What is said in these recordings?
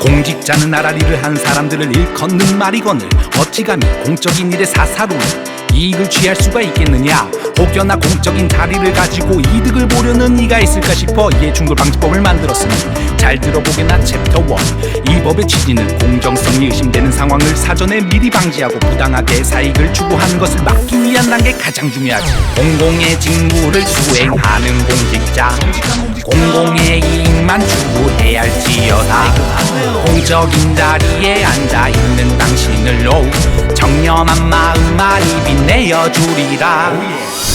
공직자는 일을 한 사람들을 일컫는 말이거늘. 어찌 감히 공적인 일에 사사로이 이익을 취할 수가 있겠느냐? 혹여나 공적인 자리를 가지고 이득을 보려는 이가 있을까 싶어 이에 중돌방지법을 만들었으니 잘 들어보게나 챕터 1이 법의 취지는 공정성이 의심되는 상황을 사전에 미리 방지하고 부당하게 사익을 추구하는 것을 막기 위한 단 계 가장 중요하지. 공공의 직무를 수행하는 공직자. 공공의 이익 만 추구해야 할지어다 공적인 자리에 앉아있는 당신을 노 정념한 마음 많이 빛내어 주리라.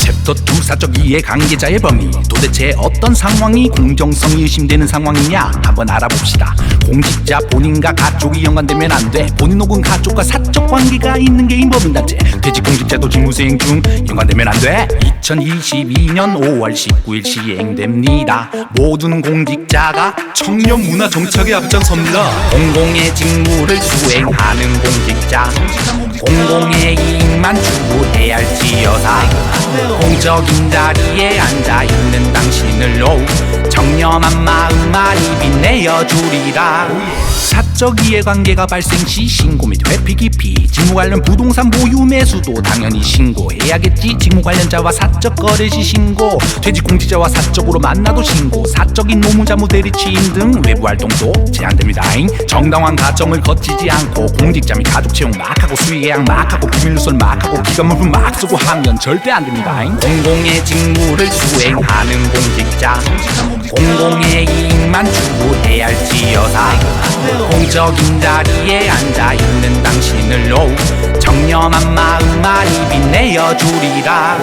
챕터 2 사적 이해 관계자의 범위. 도대체 어떤 상황이 공정성이 의심되는 상황이냐? 한번 알아봅시다. 공직자 본인과 가족이 연관되면 안돼. 본인 혹은 가족과 사적 관계가 있는 게 인법인단체. 퇴직 직무수행 중. 연관되면 안 돼. 2022년 5월 19일 시행됩니다. 모든 공직자가 청년 문화 정착에 앞장섭니다. 공공의 직무를 수행하는 공직자. 공공의 이익만 추구해야 할지어다 공적인 자리에 앉아 있는 당신을 노 정념한 마음 많이 빛내어 주리라. 사적 이해관계가 발생 시 신고 및 회피 기피 직무 관련 부동산 보유 매수도 당연히 신고해야겠지. 직무 관련자와 사적 거래 시 신고 퇴직 공직자와 사적으로 만나도 신고 사적인 노무자무 대리 취임 등 외부 활동도 제한됩니다 정당한 과정을 거치지 않고 공직자 및 가족 채용 막 하고 수의 계약 막 하고 비밀 누설 막 하고 기관 물품 막 쓰고 하면 절대 안 됩니다 공공의 직무를 수행하는 공직자. 공공 의 이익만 추구해야 할지어다. 공적인 자리에 앉아있는 당신을 노 정념한 마음 많이 빛내어 주리라